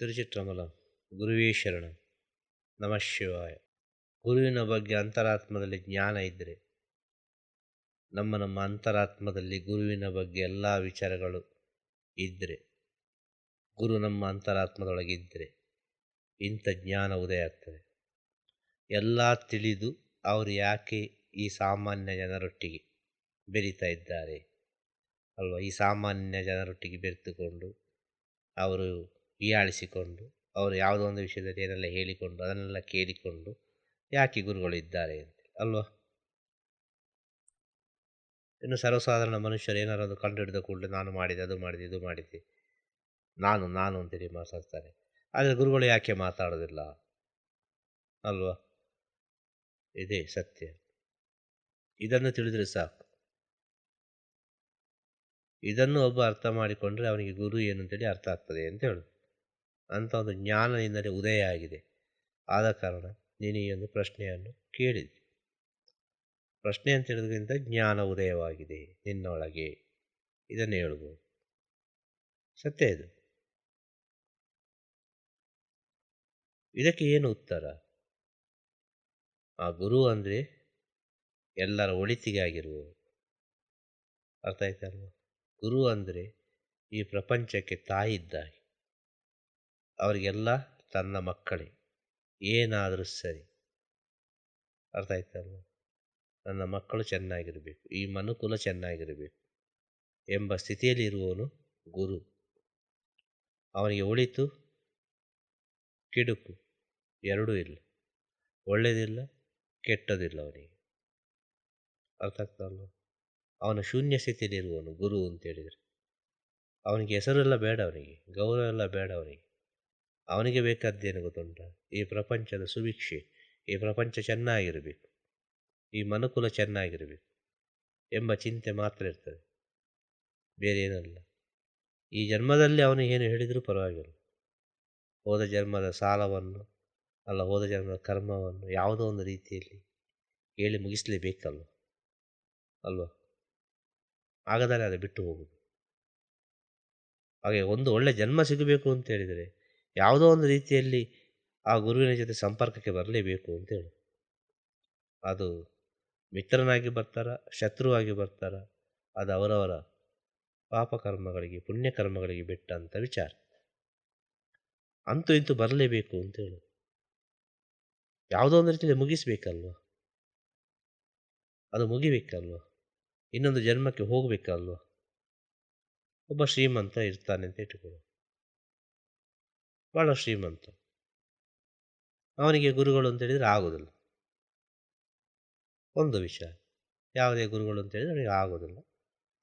ತಿರುಚಿಟ್ರಮಲಂ ಗುರುವೇ ಶರಣ. ನಮಃ ಶಿವಾಯ. ಗುರುವಿನ ಬಗ್ಗೆ ಅಂತರಾತ್ಮದಲ್ಲಿ ಜ್ಞಾನ ಇದ್ದರೆ ನಮ್ಮ ನಮ್ಮ ಅಂತರಾತ್ಮದಲ್ಲಿ ಗುರುವಿನ ಬಗ್ಗೆ ಎಲ್ಲ ವಿಚಾರಗಳು ಇದ್ದರೆ ಗುರು ನಮ್ಮ ಅಂತರಾತ್ಮದೊಳಗಿದ್ದರೆ ಇಂಥ ಜ್ಞಾನ ಉದಯ ಆಗ್ತದೆ. ಎಲ್ಲ ತಿಳಿದು ಅವರು ಯಾಕೆ ಈ ಸಾಮಾನ್ಯ ಜನರೊಟ್ಟಿಗೆ ಬೆರೀತಾ ಇದ್ದಾರೆ ಅಲ್ವಾ? ಈ ಸಾಮಾನ್ಯ ಜನರೊಟ್ಟಿಗೆ ಬೆರೆತುಕೊಂಡು ಅವರು ಹೀಯಾಳಿಸಿಕೊಂಡು, ಅವರು ಯಾವುದೋ ಒಂದು ವಿಷಯದಲ್ಲಿ ಏನೆಲ್ಲ ಹೇಳಿಕೊಂಡು, ಅದನ್ನೆಲ್ಲ ಕೇಳಿಕೊಂಡು, ಯಾಕೆ ಗುರುಗಳು ಇದ್ದಾರೆ ಅಂತ ಅಲ್ವಾ? ಇನ್ನು ಸರ್ವಸಾಧಾರಣ ಮನುಷ್ಯರು ಏನಾರು ಒಂದು ಕಂಡು ಹಿಡಿದ ಕೂಡಲೇ ನಾನು ಮಾಡಿದೆ, ಅದು ಮಾಡಿದೆ, ಇದು ಮಾಡಿದೆ, ನಾನು ನಾನು ಅಂತೇಳಿ ಮಾತಾಡ್ತಾರೆ. ಆದರೆ ಗುರುಗಳು ಯಾಕೆ ಮಾತಾಡೋದಿಲ್ಲ? ಅಲ್ವಾ? ಇದೇ ಸತ್ಯ. ಇದನ್ನು ತಿಳಿದರೆ ಸಾಕು. ಇದನ್ನು ಒಬ್ಬ ಅರ್ಥ ಮಾಡಿಕೊಂಡ್ರೆ ಅವನಿಗೆ ಗುರು ಏನು ಅಂತೇಳಿ ಅರ್ಥ ಆಗ್ತದೆ ಅಂತ ಹೇಳು ಅಂಥ ಒಂದು ಜ್ಞಾನದಿಂದಲೇ ಉದಯ ಆಗಿದೆ. ಆದ ಕಾರಣ ನೀನು ಈ ಒಂದು ಪ್ರಶ್ನೆಯನ್ನು ಕೇಳಿದೆ ಪ್ರಶ್ನೆ ಅಂತ ಹೇಳೋದ್ರಿಂದ ಜ್ಞಾನ ಉದಯವಾಗಿದೆ ನಿನ್ನೊಳಗೆ. ಇದನ್ನು ಹೇಳ್ಬೋದು ಸತ್ಯ ಇದು. ಇದಕ್ಕೆ ಏನು ಉತ್ತರ? ಆ ಗುರು ಅಂದರೆ ಎಲ್ಲರ ಒಳಿತಿಗೆ ಆಗಿರುವುದು ಅರ್ಥ ಆಯ್ತಲ್ವ ಗುರು ಅಂದರೆ ಈ ಪ್ರಪಂಚಕ್ಕೆ ತಾಯಿ ಇದ್ದಾಗೆ ಅವರಿಗೆಲ್ಲ ತನ್ನ ಮಕ್ಕಳೇ. ಏನಾದರೂ ಸರಿ. ಅರ್ಥ ಆಯ್ತಲ್ವ? ನನ್ನ ಮಕ್ಕಳು ಚೆನ್ನಾಗಿರಬೇಕು, ಈ ಮನುಕುಲ ಚೆನ್ನಾಗಿರಬೇಕು ಎಂಬ ಸ್ಥಿತಿಯಲ್ಲಿರುವವನು ಗುರು. ಅವನಿಗೆ ಒಳಿತು, ಕಿಡುಕು, ಎರಡೂ ಇಲ್ಲ. ಒಳ್ಳೆಯದಿಲ್ಲ ಕೆಟ್ಟದಿಲ್ಲ ಅವನಿಗೆ. ಅರ್ಥ ಆಗ್ತಲ್ವ? ಅವನ ಶೂನ್ಯ ಸ್ಥಿತಿಯಲ್ಲಿರುವವನು ಗುರು ಅಂತ ಹೇಳಿದರೆ. ಅವನಿಗೆ ಹೆಸರೆಲ್ಲ ಬೇಡ ಅವನಿಗೆ, ಗೌರವ ಎಲ್ಲ ಬೇಡ ಅವನಿಗೆ. ಅವನಿಗೆ ಬೇಕಾದ್ದೇನು ಗೊತ್ತುಂಟ? ಈ ಪ್ರಪಂಚದ ಸುಭಿಕ್ಷೆ, ಈ ಪ್ರಪಂಚ ಚೆನ್ನಾಗಿರಬೇಕು, ಈ ಮನುಕುಲ ಚೆನ್ನಾಗಿರಬೇಕು ಎಂಬ ಚಿಂತೆ ಮಾತ್ರ ಇರ್ತದೆ. ಬೇರೆ ಏನಲ್ಲ. ಈ ಜನ್ಮದಲ್ಲಿ ಅವನು ಏನು ಹೇಳಿದರೂ ಪರವಾಗಿಲ್ಲ. ಹೋದ ಜನ್ಮದ ಸಾಲವನ್ನು, ಅಲ್ಲ ಹೋದ ಜನ್ಮದ ಕರ್ಮವನ್ನು ಯಾವುದೋ ಒಂದು ರೀತಿಯಲ್ಲಿ ಹೇಳಿ ಮುಗಿಸಲೇಬೇಕಲ್ವ? ಅಲ್ವಾ? ಆಗದಾನೆ ಅದು ಬಿಟ್ಟು ಹೋಗುದು ಹಾಗೆ ಒಂದು ಒಳ್ಳೆ ಜನ್ಮ ಸಿಗಬೇಕು ಅಂತ ಹೇಳಿದರೆ ಯಾವುದೋ ಒಂದು ರೀತಿಯಲ್ಲಿ ಆ ಗುರುವಿನ ಜೊತೆ ಸಂಪರ್ಕಕ್ಕೆ ಬರಲೇಬೇಕು ಅಂತ ಹೇಳಿ. ಅದು ಮಿತ್ರನಾಗಿ ಬರ್ತಾರ, ಶತ್ರುವಾಗಿ ಬರ್ತಾರ, ಅದು ಅವರವರ ಪಾಪಕರ್ಮಗಳಿಗೆ ಪುಣ್ಯಕರ್ಮಗಳಿಗೆ ಬಿಟ್ಟಂಥ ವಿಚಾರ. ಅಂತೂ ಇಂತೂ ಬರಲೇಬೇಕು ಅಂತ ಹೇಳು. ಯಾವುದೋ ಒಂದು ರೀತಿಯಲ್ಲಿ ಮುಗಿಸ್ಬೇಕಲ್ವ? ಅದು ಮುಗಿಬೇಕಲ್ವ? ಇನ್ನೊಂದು ಜನ್ಮಕ್ಕೆ ಹೋಗಬೇಕಲ್ವ? ಒಬ್ಬ ಶ್ರೀಮಂತ ಇರ್ತಾನೆ ಅಂತ ಇಟ್ಟುಕೊಳ್ಳು ಭಾಳ ಶ್ರೀಮಂತ ಅವನಿಗೆ ಗುರುಗಳು ಅಂತ ಹೇಳಿದರೆ ಆಗೋದಿಲ್ಲ. ಒಂದು ವಿಷಯ, ಯಾವುದೇ ಗುರುಗಳು ಅಂತ ಹೇಳಿದರೆ ಅವನಿಗೆ ಆಗೋದಿಲ್ಲ.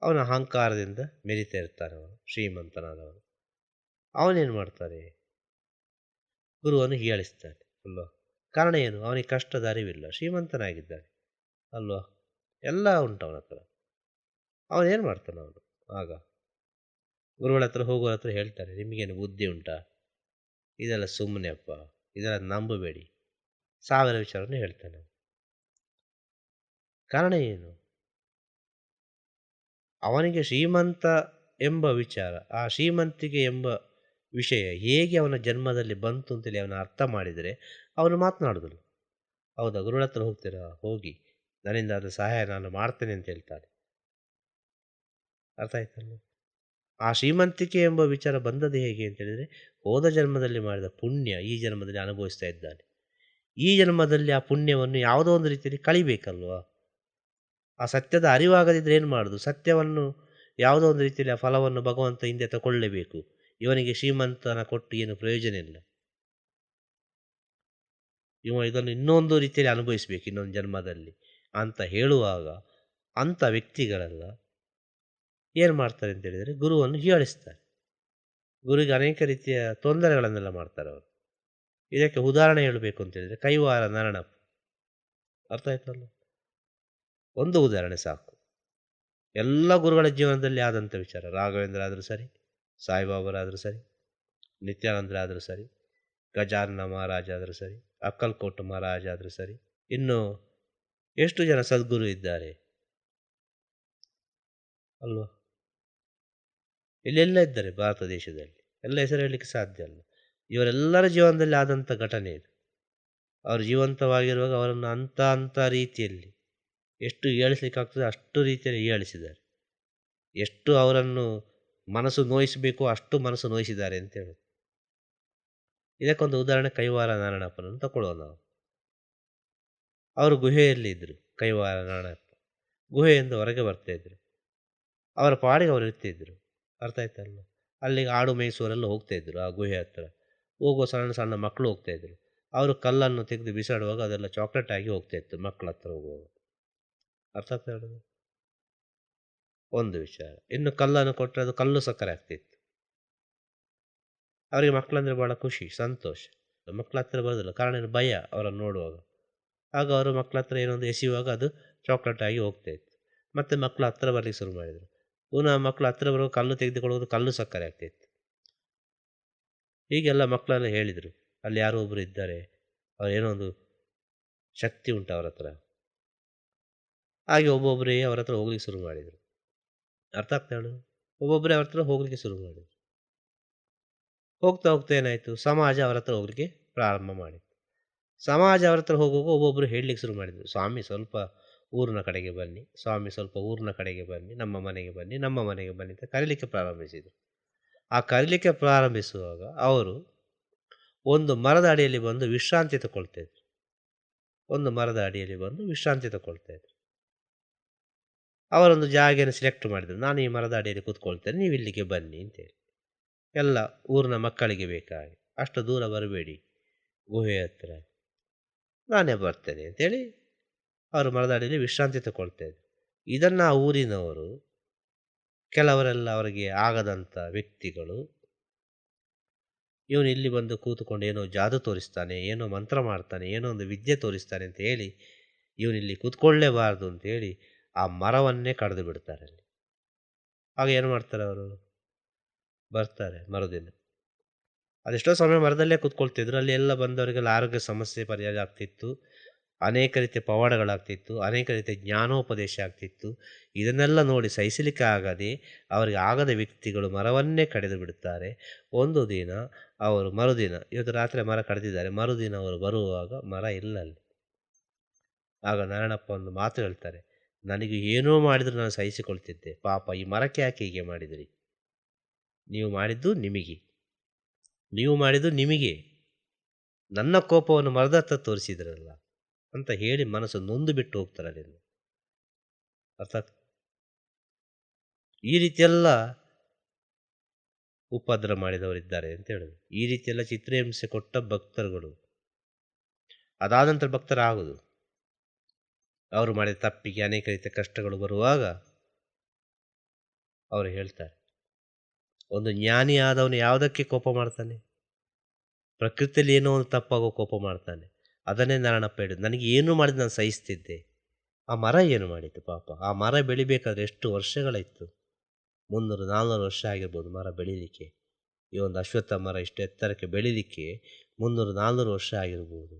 ಅವನ ಅಹಂಕಾರದಿಂದ ಮೆರಿತಾ ಇರ್ತಾನೆ ಅವನು ಶ್ರೀಮಂತನಾದವನು ಅವನೇನು ಮಾಡ್ತಾರೆ? ಗುರುವನ್ನು ಹೀಯಾಳಿಸ್ತಾನೆ ಅಲ್ವಾ? ಕಾರಣ ಏನು? ಅವನಿಗೆ ಕಷ್ಟದ ಅರಿವಿಲ್ಲ, ಶ್ರೀಮಂತನಾಗಿದ್ದಾನೆ, ಅಲ್ವಾ? ಎಲ್ಲ ಉಂಟು ಅವನ ಹತ್ರ. ಅವನೇನು ಮಾಡ್ತಾನೆ ಅವನು? ಆಗ ಗುರುಗಳ ಹತ್ರ ಹೋಗೋರ ಹತ್ರ ಹೇಳ್ತಾರೆ, ನಿಮಗೇನು ಬುದ್ಧಿ ಉಂಟಾ? ಇದೆಲ್ಲ ಸುಮ್ಮನೆ ಅಪ್ಪ, ಇದೆಲ್ಲ ನಂಬಬೇಡಿ. ಸಾವಿರ ವಿಚಾರವನ್ನು ಹೇಳ್ತಾನೆ. ಕಾರಣ ಏನು? ಅವನಿಗೆ ಶ್ರೀಮಂತ ಎಂಬ ವಿಚಾರ, ಆ ಶ್ರೀಮಂತಿಕೆ ಎಂಬ ವಿಷಯ ಹೇಗೆ ಅವನ ಜನ್ಮದಲ್ಲಿ ಬಂತು ಅಂತೇಳಿ ಅವನ ಅರ್ಥ ಮಾಡಿದರೆ ಅವನು ಮಾತನಾಡೋದಿಲ್ಲ ಹೌದಾ ಗುರುಳ ಹತ್ರ ಹೋಗ್ತೀರಾ? ಹೋಗಿ. ನನ್ನಿಂದ ಅದು ಸಹಾಯ ನಾನು ಮಾಡ್ತೇನೆ ಅಂತ ಹೇಳ್ತಾನೆ. ಅರ್ಥ ಆಯ್ತಲ್ಲ ಆ ಶ್ರೀಮಂತಿಕೆ ಎಂಬ ವಿಚಾರ ಬಂದದ್ದು ಹೇಗೆ ಅಂತ ಹೇಳಿದರೆ, ಹೋದ ಜನ್ಮದಲ್ಲಿ ಮಾಡಿದ ಪುಣ್ಯ ಈ ಜನ್ಮದಲ್ಲಿ ಅನುಭವಿಸ್ತಾ ಇದ್ದಾನೆ. ಈ ಜನ್ಮದಲ್ಲಿ ಆ ಪುಣ್ಯವನ್ನು ಯಾವುದೋ ಒಂದು ರೀತಿಯಲ್ಲಿ ಕಳಿಬೇಕಲ್ವಾ? ಆ ಸತ್ಯದ ಅರಿವಾಗದಿದ್ದರೆ ಏನು ಮಾಡೋದು? ಸತ್ಯವನ್ನು ಯಾವುದೋ ಒಂದು ರೀತಿಯಲ್ಲಿ ಆ ಫಲವನ್ನು ಭಗವಂತ ಹಿಂದೆ ತಗೊಳ್ಳೇಬೇಕು ಇವನಿಗೆ ಶ್ರೀಮಂತನ ಕೊಟ್ಟು ಏನು ಪ್ರಯೋಜನ ಇಲ್ಲ. ಇವ ಇದನ್ನು ಇನ್ನೊಂದು ರೀತಿಯಲ್ಲಿ ಅನುಭವಿಸಬೇಕು ಇನ್ನೊಂದು ಜನ್ಮದಲ್ಲಿ ಅಂತ ಹೇಳುವಾಗ ಅಂಥ ವ್ಯಕ್ತಿಗಳೆಲ್ಲ ಏನು ಮಾಡ್ತಾರೆ ಅಂತ ಹೇಳಿದರೆ ಗುರುವನ್ನು ಹೀಯಾಳಿಸ್ತಾರೆ ಗುರುವಿಗೆ ಅನೇಕ ರೀತಿಯ ತೊಂದರೆಗಳನ್ನೆಲ್ಲ ಮಾಡ್ತಾರೆ ಅವರು. ಇದಕ್ಕೆ ಉದಾಹರಣೆ ಹೇಳಬೇಕು ಅಂತೇಳಿದರೆ ಕೈವಾರ ನರಣಪ್ಪ ಅರ್ಥ ಆಯ್ತಲ್ಲ? ಒಂದು ಉದಾಹರಣೆ ಸಾಕು. ಎಲ್ಲ ಗುರುಗಳ ಜೀವನದಲ್ಲಿ ಆದಂಥ ವಿಚಾರ, ರಾಘವೇಂದ್ರ ಆದರೂ ಸರಿ, ಸಾಯಿಬಾಬರಾದರೂ ಸರಿ, ನಿತ್ಯಾನಂದ್ರ ಆದರೂ ಸರಿ, ಗಜಾನನ ಮಹಾರಾಜ ಆದರೂ ಸರಿ, ಅಕ್ಕಲ್ಕೋಟು ಮಹಾರಾಜ ಆದರೂ ಸರಿ, ಇನ್ನು ಎಷ್ಟು ಜನ ಸದ್ಗುರು ಇದ್ದಾರೆ? ಅಲ್ವಾ? ಇಲ್ಲೆಲ್ಲ ಇದ್ದಾರೆ ಭಾರತ ದೇಶದಲ್ಲಿ. ಎಲ್ಲ ಹೆಸರು ಹೇಳಲಿಕ್ಕೆ ಸಾಧ್ಯ ಅಲ್ಲ. ಇವರೆಲ್ಲರ ಜೀವನದಲ್ಲಿ ಆದಂಥ ಘಟನೆ ಇದು. ಅವರು ಜೀವಂತವಾಗಿರುವಾಗ ಅವರನ್ನು ಅಂಥ ಅಂಥ ರೀತಿಯಲ್ಲಿ ಎಷ್ಟು ಏಳಿಸ್ಲಿಕ್ಕಾಗ್ತದೆ ಅಷ್ಟು ರೀತಿಯಲ್ಲಿ ಏಳಿಸಿದ್ದಾರೆ. ಎಷ್ಟು ಅವರನ್ನು ಮನಸ್ಸು ನೋಯಿಸಬೇಕು ಅಷ್ಟು ಮನಸ್ಸು ನೋಯಿಸಿದ್ದಾರೆ ಅಂತ ಹೇಳಿದ್ರು ಇದಕ್ಕೊಂದು ಉದಾಹರಣೆ ಕೈವಾರ ನಾರಾಯಣಪ್ಪನನ್ನು ತಗೊಳ್ಳುವ ನಾವು. ಅವರು ಗುಹೆಯಲ್ಲಿ ಇದ್ದರು ಕೈವಾರ ನಾರಾಯಣಪ್ಪ. ಗುಹೆಯಿಂದ ಹೊರಗೆ ಬರ್ತಾ ಇದ್ರು. ಅವರ ಪಾಡಿಗೆ ಅವರು ಇರ್ತಿದ್ರು. ಅರ್ಥ ಆಯ್ತಲ್ಲ ಅಲ್ಲಿಗೆ ಆಡು ಮೈಸೂರೆಲ್ಲ ಹೋಗ್ತಾಯಿದ್ರು ಆ ಗುಹೆ ಹತ್ರ. ಹೋಗುವ ಸಣ್ಣ ಸಣ್ಣ ಮಕ್ಕಳು ಹೋಗ್ತಾ ಇದ್ರು. ಅವರು ಕಲ್ಲನ್ನು ತೆಗೆದು ಬಿಸಾಡುವಾಗ ಅದೆಲ್ಲ ಚಾಕ್ಲೇಟ್ ಆಗಿ ಹೋಗ್ತಾ ಇತ್ತು ಮಕ್ಕಳ ಹತ್ರ ಹೋಗುವಾಗ. ಅರ್ಥ ಆಗ್ತಾ ಒಂದು ವಿಚಾರ. ಇನ್ನು ಕಲ್ಲನ್ನು ಕೊಟ್ಟರೆ ಅದು ಕಲ್ಲು ಸಕ್ಕರೆ ಆಗ್ತಿತ್ತು. ಅವರಿಗೆ ಮಕ್ಕಳಂದ್ರೆ ಭಾಳ ಖುಷಿ, ಸಂತೋಷ. ಮಕ್ಕಳ ಹತ್ರ ಬರೋದಿಲ್ಲ, ಕಾರಣ ಏನು? ಭಯ ಅವರನ್ನು ನೋಡುವಾಗ. ಆಗ ಅವರು ಮಕ್ಕಳ ಹತ್ರ ಏನೊಂದು ಎಸೆಯುವಾಗ ಅದು ಚಾಕ್ಲೇಟ್ ಆಗಿ ಹೋಗ್ತಾ ಇತ್ತು. ಮತ್ತೆ ಮಕ್ಕಳು ಹತ್ರ ಬರಲಿಕ್ಕೆ ಶುರು ಮಾಡಿದರು. ಪುನಃ ಮಕ್ಕಳು ಹತ್ರ ಬರುವ ಕಲ್ಲು ತೆಗೆದುಕೊಳ್ಳೋದು ಕಲ್ಲು ಸಕ್ಕರೆ ಆಗ್ತಿತ್ತು. ಹೀಗೆಲ್ಲ ಮಕ್ಕಳೆಲ್ಲ ಹೇಳಿದರು. ಅಲ್ಲಿ ಯಾರೋ ಒಬ್ಬರು ಇದ್ದಾರೆ. ಅವ್ರು ಏನೋ ಒಂದು ಶಕ್ತಿ ಉಂಟು ಅವ್ರ ಹತ್ರ. ಹಾಗೆ ಒಬ್ಬೊಬ್ಬರೇ ಅವ್ರ ಹತ್ರ ಹೋಗ್ಲಿಕ್ಕೆ ಶುರು ಮಾಡಿದರು. ಅರ್ಥ ಆಗ್ತಾ ಇಳು ಒಬ್ಬೊಬ್ಬರೇ ಅವ್ರ ಹತ್ರ ಹೋಗ್ಲಿಕ್ಕೆ ಶುರು ಮಾಡಿದರು. ಹೋಗ್ತಾ ಹೋಗ್ತಾ ಏನಾಯಿತು? ಸಮಾಜ ಅವ್ರ ಹತ್ರ ಹೋಗ್ಲಿಕ್ಕೆ ಪ್ರಾರಂಭ ಮಾಡಿತ್ತು. ಸಮಾಜ ಅವ್ರ ಹತ್ರ ಹೋಗುವಾಗ ಒಬ್ಬೊಬ್ಬರು ಹೇಳಲಿಕ್ಕೆ ಶುರು ಮಾಡಿದರು. ಸ್ವಾಮಿ ಸ್ವಲ್ಪ ಊರಿನ ಕಡೆಗೆ ಬನ್ನಿ, ಸ್ವಾಮಿ ಸ್ವಲ್ಪ ಊರಿನ ಕಡೆಗೆ ಬನ್ನಿ, ನಮ್ಮ ಮನೆಗೆ ಬನ್ನಿ, ನಮ್ಮ ಮನೆಗೆ ಬನ್ನಿ ಅಂತ ಕರೀಲಿಕ್ಕೆ ಪ್ರಾರಂಭಿಸಿದರು. ಆ ಕರೀಲಿಕ್ಕೆ ಪ್ರಾರಂಭಿಸುವಾಗ ಅವರು ಒಂದು ಮರದ ಅಡಿಯಲ್ಲಿ ಬಂದು ವಿಶ್ರಾಂತಿ ತಗೊಳ್ತಾ ಇದ್ರು ಒಂದು ಮರದ ಅಡಿಯಲ್ಲಿ ಬಂದು ವಿಶ್ರಾಂತಿ ತಗೊಳ್ತಾ ಇದ್ರು ಅವರೊಂದು ಜಾಗೆಯನ್ನು ಸೆಲೆಕ್ಟ್ ಮಾಡಿದರು. ನಾನು ಈ ಮರದ ಅಡಿಯಲ್ಲಿ ಕೂತ್ಕೊಳ್ತೇನೆ, ನೀವು ಇಲ್ಲಿಗೆ ಬನ್ನಿ ಅಂತೇಳಿ. ಎಲ್ಲ ಊರಿನ ಮಕ್ಕಳಿಗೆ ಬೇಕಾಗಿ, ಅಷ್ಟು ದೂರ ಬರಬೇಡಿ, ಗುಹೆ ಹತ್ರ. ನಾನೇ ಬರ್ತೇನೆ ಅಂತೇಳಿ ಅವರು ಮರದ ಅಡಿಯಲ್ಲಿ ವಿಶ್ರಾಂತಿ ತಗೊಳ್ತಾ ಇದ್ರು ಇದನ್ನು ಆ ಊರಿನವರು, ಕೆಲವರೆಲ್ಲ ಅವರಿಗೆ ಆಗದಂಥ ವ್ಯಕ್ತಿಗಳು, ಇವನು ಇಲ್ಲಿ ಬಂದು ಕೂತುಕೊಂಡು ಏನೋ ಜಾದು ತೋರಿಸ್ತಾನೆ, ಏನೋ ಮಂತ್ರ ಮಾಡ್ತಾನೆ, ಏನೋ ಒಂದು ವಿದ್ಯೆ ತೋರಿಸ್ತಾನೆ ಅಂತ ಹೇಳಿ ಇವನಿಲ್ಲಿ ಕೂತ್ಕೊಳ್ಳೇಬಾರ್ದು ಅಂತೇಳಿ ಆ ಮರವನ್ನೇ ಕಡಿದು ಬಿಡ್ತಾರೆ ಅಲ್ಲಿ. ಆಗ ಏನು ಮಾಡ್ತಾರೆ ಅವರು? ಬರ್ತಾರೆ ಮರುದಿನ. ಅದೆಷ್ಟೋ ಸಮಯ ಮರದಲ್ಲೇ ಕೂತ್ಕೊಳ್ತಿದ್ರು. ಅಲ್ಲಿ ಎಲ್ಲ ಬಂದವರಿಗೆಲ್ಲ ಆರೋಗ್ಯ ಸಮಸ್ಯೆ ಪರಿಹಾರ ಆಗ್ತಿತ್ತು. ಅನೇಕ ರೀತಿಯ ಪವಾಡಗಳಾಗ್ತಿತ್ತು, ಅನೇಕ ರೀತಿಯ ಜ್ಞಾನೋಪದೇಶ ಆಗ್ತಿತ್ತು. ಇದನ್ನೆಲ್ಲ ನೋಡಿ ಸಹಿಸಲಿಕ್ಕೆ ಆಗದೆ ಅವರಿಗೆ ಆಗದ ವ್ಯಕ್ತಿಗಳು ಮರವನ್ನೇ ಕಡಿದು ಬಿಡುತ್ತಾರೆ. ಒಂದು ದಿನ ಅವರು ಮರುದಿನ, ಇವತ್ತು ರಾತ್ರಿ ಮರ ಕಡಿದಿದ್ದಾರೆ, ಮರುದಿನ ಅವರು ಬರುವಾಗ ಮರ ಇಲ್ಲ ಅಲ್ಲಿ ಆಗ ನಾರಾಯಣಪ್ಪ ಒಂದು ಮಾತು ಹೇಳ್ತಾರೆ, ನನಗೆ ಏನೋ ಮಾಡಿದರೂ ನಾನು ಸಹಿಸಿಕೊಳ್ತಿದ್ದೆ. ಪಾಪ ಈ ಮರಕ್ಕೆ ಯಾಕೆ ಹೀಗೆ ಮಾಡಿದಿರಿ? ನೀವು ಮಾಡಿದ್ದು ನಿಮಗೆ. ನೀವು ಮಾಡಿದ್ದು ನಿಮಗೆ. ನನ್ನ ಕೋಪವನ್ನು ಮರದ ಹತ್ರ ತೋರಿಸಿದ್ರಲ್ಲ. ಅಂತ ಹೇಳಿ ಮನಸ್ಸು ನೊಂದು ಬಿಟ್ಟು ಹೋಗ್ತಾರೆ ಅಲ್ಲಿಂದ. ಅರ್ಥಾತ್ ಈ ರೀತಿಯೆಲ್ಲ ಉಪದ್ರ ಮಾಡಿದವರಿದ್ದಾರೆ ಅಂತ ಹೇಳುದು. ಈ ರೀತಿಯೆಲ್ಲ ಚಿತ್ರಹಿಂಸೆ ಕೊಟ್ಟ ಭಕ್ತರುಗಳು. ಅದಾದ ನಂತರ ಭಕ್ತರಾಗುವುದು ಅವರು ಮಾಡಿದ ತಪ್ಪಿಗೆ ಅನೇಕ ರೀತಿಯ ಕಷ್ಟಗಳು ಬರುವಾಗ ಅವರು ಹೇಳ್ತಾರೆ. ಒಂದು ಜ್ಞಾನಿ ಆದವನು ಯಾವುದಕ್ಕೆ ಕೋಪ ಮಾಡ್ತಾನೆ? ಪ್ರಕೃತಿಯಲ್ಲಿ ಏನೋ ಒಂದು ತಪ್ಪಾಗೋ ಕೋಪ ಮಾಡ್ತಾನೆ. ಅದನ್ನೇ ನಾರಾಯಣಪ್ಪ ಹೇಳಿದ್ದು, ನನಗೆ ಏನು ಮಾಡಿದ್ದು ನಾನು ಸಹಿಸ್ತಿದ್ದೆ. ಆ ಮರ ಏನು ಮಾಡಿತ್ತು ಪಾಪ? ಆ ಮರ ಬೆಳಿಬೇಕಾದ್ರೆ ಎಷ್ಟು ವರ್ಷಗಳಿತ್ತು ಮುನ್ನೂರು, ನಾಲ್ನೂರು ವರ್ಷ ಆಗಿರ್ಬೋದು ಮರ ಬೆಳೀಲಿಕ್ಕೆ. ಈ ಒಂದು ಅಶ್ವತ್ಥ ಮರ ಇಷ್ಟು ಎತ್ತರಕ್ಕೆ ಬೆಳೀಲಿಕ್ಕೆ ಮುನ್ನೂರು, ನಾಲ್ನೂರು ವರ್ಷ ಆಗಿರ್ಬೋದು.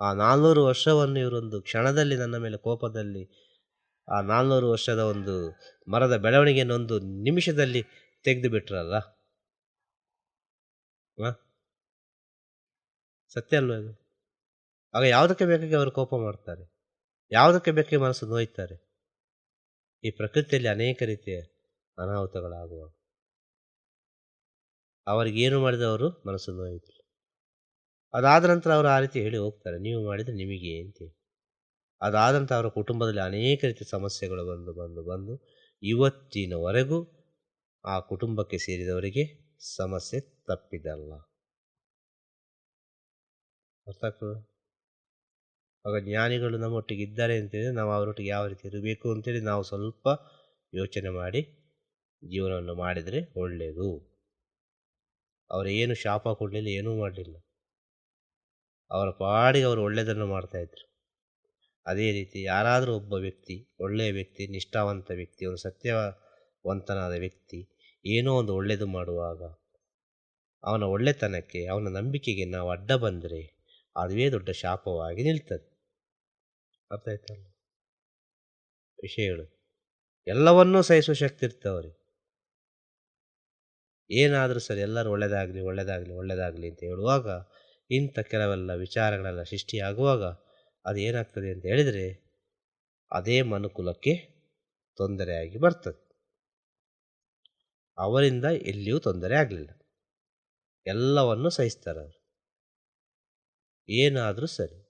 ಆ ನಾಲ್ನೂರು ವರ್ಷವನ್ನು ಇವರೊಂದು ಕ್ಷಣದಲ್ಲಿ ನನ್ನ ಮೇಲೆ ಕೋಪದಲ್ಲಿ, ಆ ನಾಲ್ನೂರು ವರ್ಷದ ಒಂದು ಮರದ ಬೆಳವಣಿಗೆಯನ್ನು ಒಂದು ನಿಮಿಷದಲ್ಲಿ ತೆಗೆದು ಬಿಟ್ರಲ್ಲ ಸತ್ಯ ಅಲ್ವ ಅದು ಆಗ ಯಾವುದಕ್ಕೆ ಬೇಕಾಗಿ ಅವರು ಕೋಪ ಮಾಡ್ತಾರೆ? ಯಾವುದಕ್ಕೆ ಬೇಕಾಗಿ ಮನಸ್ಸು ನೋಯ್ತಾರೆ? ಈ ಪ್ರಕೃತಿಯಲ್ಲಿ ಅನೇಕ ರೀತಿಯ ಅನಾಹುತಗಳಾಗುವ ಅವರಿಗೇನು ಮಾಡಿದವರು ಮನಸ್ಸು ನೋಯಿದ್ರು ಅದಾದ ನಂತರ ಅವರು ಆ ರೀತಿ ಹೇಳಿ ಹೋಗ್ತಾರೆ. ನೀವು ಮಾಡಿದರೆ ನಿಮಗೆ ಅಂತೇಳಿ ಅದಾದ ನಂತರ ಅವರ ಕುಟುಂಬದಲ್ಲಿ ಅನೇಕ ರೀತಿಯ ಸಮಸ್ಯೆಗಳು ಬಂದು ಬಂದು ಬಂದು ಇವತ್ತಿನವರೆಗೂ ಆ ಕುಟುಂಬಕ್ಕೆ ಸೇರಿದವರಿಗೆ ಸಮಸ್ಯೆ ತಪ್ಪಿದಲ್ಲ. ಅರ್ಥ ಆಗ್ತದೆ? ಆಗ ಜ್ಞಾನಿಗಳು ನಮ್ಮೊಟ್ಟಿಗೆ ಇದ್ದಾರೆ ಅಂತೇಳಿ ನಾವು ಅವರೊಟ್ಟಿಗೆ ಯಾವ ರೀತಿ ಇರಬೇಕು ಅಂತೇಳಿ ನಾವು ಸ್ವಲ್ಪ ಯೋಚನೆ ಮಾಡಿ ಜೀವನವನ್ನು ಮಾಡಿದರೆ ಒಳ್ಳೆಯದು. ಅವರು ಏನು ಶಾಪ ಕೊಡಲಿಲ್ಲ, ಏನೂ ಮಾಡಲಿಲ್ಲ. ಅವರ ಪಾಡಿಗೆ ಅವರು ಒಳ್ಳೆಯದನ್ನು ಮಾಡ್ತಾಯಿದ್ರು ಅದೇ ರೀತಿ ಯಾರಾದರೂ ಒಬ್ಬ ವ್ಯಕ್ತಿ, ಒಳ್ಳೆಯ ವ್ಯಕ್ತಿ, ನಿಷ್ಠಾವಂತ ವ್ಯಕ್ತಿ, ಒಂದು ಸತ್ಯವಂತನಾದ ವ್ಯಕ್ತಿ ಏನೋ ಒಂದು ಒಳ್ಳೆಯದು ಮಾಡುವಾಗ ಅವನ ಒಳ್ಳೆತನಕ್ಕೆ, ಅವನ ನಂಬಿಕೆಗೆ ನಾವು ಅಡ್ಡ ಬಂದರೆ, ಅದುವೇ ದೊಡ್ಡ ಶಾಪವಾಗಿ ನಿಲ್ತದೆ. ಅರ್ಥ ಆಯ್ತಲ್ಲ? ವಿಷಯಗಳು ಎಲ್ಲವನ್ನೂ ಸಹಿಸುವ ಶಕ್ತಿ ಇರ್ತವೆ ಏನಾದರೂ ಸರಿ, ಎಲ್ಲರೂ ಒಳ್ಳೆಯದಾಗಲಿ ಒಳ್ಳೆಯದಾಗಲಿ ಒಳ್ಳೆಯದಾಗಲಿ ಅಂತ ಹೇಳುವಾಗ, ಇಂಥ ಕೆಲವೆಲ್ಲ ವಿಚಾರಗಳೆಲ್ಲ ಸೃಷ್ಟಿಯಾಗುವಾಗ ಅದು ಏನಾಗ್ತದೆ ಅಂತ ಹೇಳಿದರೆ, ಅದೇ ಮನುಕುಲಕ್ಕೆ ತೊಂದರೆಯಾಗಿ ಬರ್ತದೆ. ಅವರಿಂದ ಎಲ್ಲಿಯೂ ತೊಂದರೆ ಆಗಲಿಲ್ಲ. ಎಲ್ಲವನ್ನು ಸಹಿಸ್ತಾರೆ ಅವರು. ಏನಾದರೂ ಸರಿ.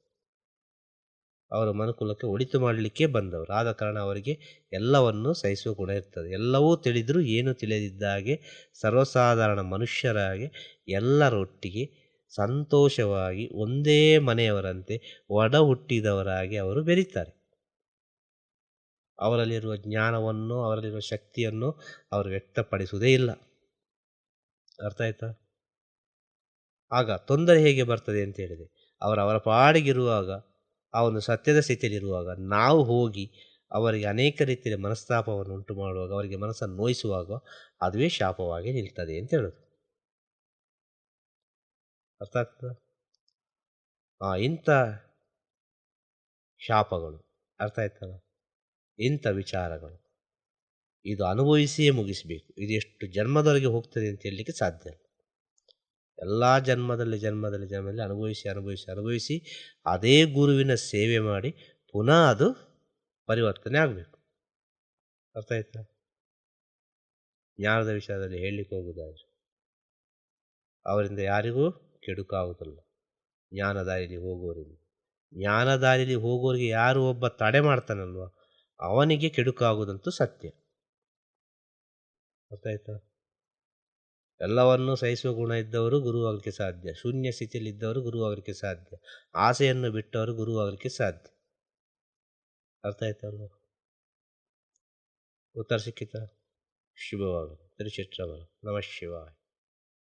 ಅವರು ಮನುಕುಲಕ್ಕೆ ಒಳಿತು ಮಾಡಲಿಕ್ಕೆ ಬಂದವರು. ಆದ ಕಾರಣ ಅವರಿಗೆ ಎಲ್ಲವನ್ನು ಸಹಿಸುವ ಗುಣ ಇರ್ತದೆ. ಎಲ್ಲವೂ ತಿಳಿದರೂ ಏನು ತಿಳಿದಿದ್ದ ಹಾಗೆ ಸರ್ವಸಾಧಾರಣ ಮನುಷ್ಯರಾಗಿ ಎಲ್ಲರೊಟ್ಟಿಗೆ ಸಂತೋಷವಾಗಿ ಒಂದೇ ಮನೆಯವರಂತೆ ಒಡ ಹುಟ್ಟಿದವರಾಗಿ ಅವರು ಬೆರೀತಾರೆ. ಅವರಲ್ಲಿರುವ ಜ್ಞಾನವನ್ನು, ಅವರಲ್ಲಿರುವ ಶಕ್ತಿಯನ್ನು ಅವರು ವ್ಯಕ್ತಪಡಿಸುವುದೇ ಇಲ್ಲ. ಅರ್ಥ ಆಯ್ತಾ? ಆಗ ತೊಂದರೆ ಹೇಗೆ ಬರ್ತದೆ ಅಂತ ಹೇಳಿದೆ. ಅವರು ಅವರ ಪಾಡಿಗಿರುವಾಗ ಆ ಒಂದು ಸತ್ಯದ ಸ್ಥಿತಿಯಲ್ಲಿರುವಾಗ ನಾವು ಹೋಗಿ ಅವರಿಗೆ ಅನೇಕ ರೀತಿಯ ಮನಸ್ತಾಪವನ್ನು ಉಂಟು ಮಾಡುವಾಗ, ಅವರಿಗೆ ಮನಸ್ಸನ್ನು ನೋಯಿಸುವಾಗ ಅದುವೇ ಶಾಪವಾಗಿ ನಿಲ್ತದೆ ಅಂತ ಹೇಳೋದು. ಅರ್ಥ ಆಗ್ತದ? ಇಂಥ ಶಾಪಗಳು, ಅರ್ಥ ಆಯ್ತಲ್ಲ ಇಂಥ ವಿಚಾರಗಳು, ಇದು ಅನುಭವಿಸಿಯೇ ಮುಗಿಸಬೇಕು. ಇದು ಎಷ್ಟು ಜನ್ಮದವರೆಗೆ ಹೋಗ್ತದೆ ಅಂತ ಹೇಳಲಿಕ್ಕೆ ಸಾಧ್ಯ ಇಲ್ಲ. ಎಲ್ಲ ಜನ್ಮದಲ್ಲಿ ಜನ್ಮದಲ್ಲಿ ಜನ್ಮದಲ್ಲಿ ಅನುಭವಿಸಿ ಅನುಭವಿಸಿ ಅನುಭವಿಸಿ ಅದೇ ಗುರುವಿನ ಸೇವೆ ಮಾಡಿ ಪುನಃ ಅದು ಪರಿವರ್ತನೆ ಆಗಬೇಕು. ಅರ್ಥ ಆಯ್ತಾ? ಜ್ಞಾನದ ವಿಷಯದಲ್ಲಿ ಹೇಳಲಿಕ್ಕೆ ಹೋಗುವುದಾದ್ರೆ ಅವರಿಂದ ಯಾರಿಗೂ ಕೆಡುಕಾಗುವುದಿಲ್ಲ. ಜ್ಞಾನ ದಾರಿಯಲ್ಲಿ ಹೋಗೋರಿಂದ ಜ್ಞಾನ ದಾರಿಯಲ್ಲಿ ಹೋಗೋರಿಗೆ ಯಾರು ಒಬ್ಬ ತಡೆ ಮಾಡ್ತಾನಲ್ವ? ಅವನಿಗೆ ಕೆಡುಕಾಗುವುದಂತೂ ಸತ್ಯ. ಅರ್ಥ ಆಯ್ತಾ? ಎಲ್ಲವನ್ನೂ ಸಹಿಸುವ ಗುಣ ಇದ್ದವರು ಗುರುವಾಗಲಿಕ್ಕೆ ಸಾಧ್ಯ. ಶೂನ್ಯ ಸ್ಥಿತಿಯಲ್ಲಿದ್ದವರು ಗುರುವಾಗಲಿಕ್ಕೆ ಸಾಧ್ಯ. ಆಸೆಯನ್ನು ಬಿಟ್ಟವರು ಗುರುವಾಗಲಿಕ್ಕೆ ಸಾಧ್ಯ. ಅರ್ಥ ಆಯ್ತಲ್ವ? ಉತ್ತರ ಸಿಕ್ಕಿತ? ಶುಭವಾಗಲಿ. ತಿರುಚಿತ್ರವಲ್ಲ ನಮಃ ಶಿವಾಯ.